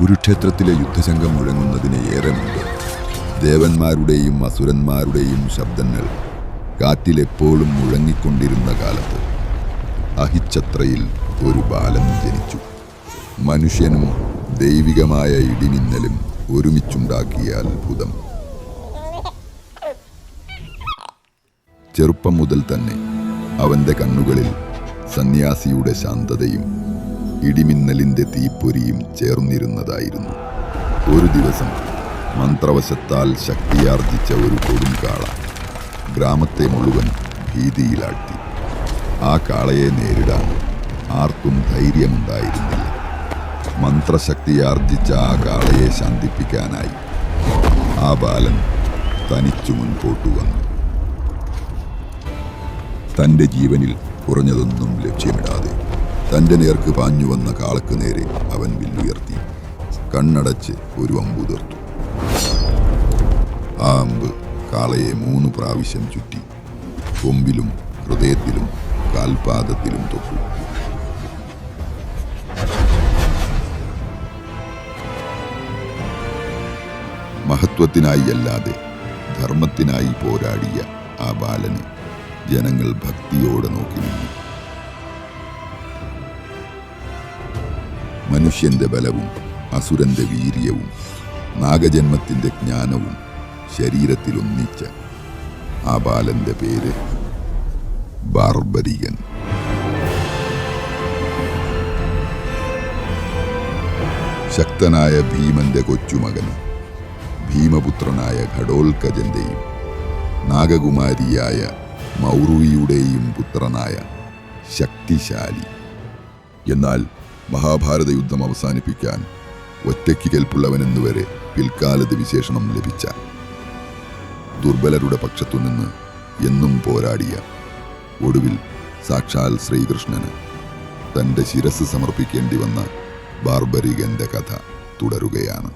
കുരുക്ഷേത്രത്തിലെ യുദ്ധശംഖം മുഴങ്ങുന്നതിന് ഏറെ മുമ്പ് ദേവന്മാരുടെയും അസുരന്മാരുടെയും ശബ്ദങ്ങൾ കാറ്റിലെപ്പോഴും മുഴങ്ങിക്കൊണ്ടിരുന്ന കാലത്ത് അഹിച്ചത്രയിൽ ഒരു ബാലൻ ജനിച്ചു. മനുഷ്യനും ദൈവികമായ ഇടിമിന്നലും ഒരുമിച്ചുണ്ടാക്കിയ അത്ഭുതം. ചെറുപ്പം മുതൽ തന്നെ അവന്റെ കണ്ണുകളിൽ സന്യാസിയുടെ ശാന്തതയും ഇടിമിന്നലിന്റെ തീപ്പൊരിയും ചേർന്നിരുന്നതായിരുന്നു. ഒരു ദിവസം മന്ത്രവശത്താൽ ശക്തിയാർജിച്ച ഒരു കൊടുങ്കാള ഗ്രാമത്തെ മുഴുവൻ ഭീതിയിലാഴ്ത്തി. ആ കാളയെ നേരിടാൻ ആർക്കും ധൈര്യമുണ്ടായിരുന്നില്ല. മന്ത്രശക്തിയാർജിച്ച ആ കാളയെ ശാന്തിപ്പിക്കാനായി ആ ബാലൻ തനിച്ചു മുൻപോട്ടു വന്നു. തന്റെ ജീവനിൽ കുറഞ്ഞതൊന്നും ലക്ഷ്യമിടാതെ തന്റെ നേർക്ക് പാഞ്ഞു വന്ന കാളക്ക് നേരെ അവൻ വില്ലുയർത്തി. കണ്ണടച്ച് ഒരു അമ്പു തീർത്തു. ആ അമ്പ് കാളയെ മൂന്ന് പ്രാവശ്യം ചുറ്റി കൊമ്പിലും ഹൃദയത്തിലും കാൽപാദത്തിലും തൊട്ടു. മഹത്വത്തിനായി അല്ലാതെ ധർമ്മത്തിനായി പോരാടിയ ആ ബാലന് ജനങ്ങൾ ഭക്തിയോടെ നോക്കി നിന്നു. മനുഷ്യന്റെ ബലവും അസുരന്റെ വീര്യവും നാഗജന്മത്തിന്റെ ജ്ഞാനവും ശരീരത്തിലൊന്നിച്ച ആ ബാലന്റെ പേര് ബാർബരികൻ. ശക്തനായ ഭീമന്റെ കൊച്ചുമകന് ഭീമപുത്രനായ ഘടോൽക്കജന്റെയും നാഗകുമാരിയായ മൗറുവിയുടെയും പുത്രനായ ശക്തിശാലി. എന്നാൽ മഹാഭാരത യുദ്ധം അവസാനിപ്പിക്കാൻ ഒറ്റയ്ക്ക് കെൽപ്പുള്ളവനെന്നുവരെ പിൽക്കാലത്ത് വിശേഷണം ലഭിച്ച ദുർബലരുടെ പക്ഷത്തുനിന്ന് എന്നും പോരാടിയ ഒടുവിൽ സാക്ഷാൽ ശ്രീകൃഷ്ണന് തന്റെ ശിരസ് സമർപ്പിക്കേണ്ടി വന്ന ബാർബരികന്റെ കഥ തുടരുകയാണ്.